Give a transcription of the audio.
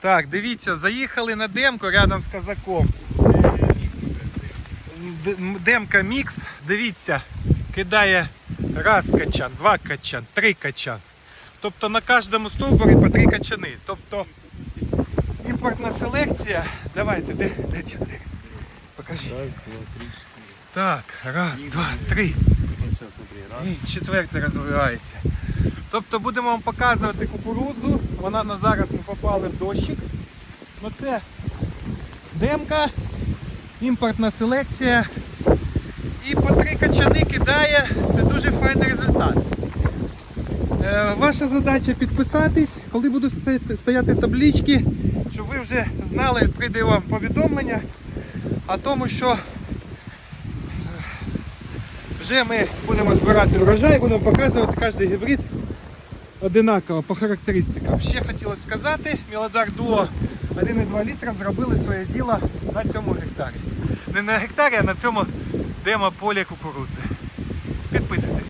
Так, дивіться, заїхали на демку рядом з казаком. Демка мікс, дивіться, кидає раз качан, два качан, три качан. Тобто на кожному стовбурі по три качани. Тобто імпортна селекція. Давайте, де, де чотири? Покажіть. Раз, два, три, четыре. Так, раз, два, три. І четвертий розвивається. Тобто будемо вам показувати кукурудзу. Вона на зараз ми попали в дощик. Ну це демка, імпортна селекція. І по три качани кидає. Це дуже файний результат. Е, Ваша задача підписатись, коли будуть стояти- таблички, щоб ви вже знали, прийде вам повідомлення о тому, що вже ми будемо збирати врожай, будемо показувати кожен гібрид одинаково по характеристикам. Ще хотілося сказати, Мілодар Дуо 1,2 літра зробили своє діло на цьому гектарі. Не на гектарі, а на цьому демо полі кукурудзи.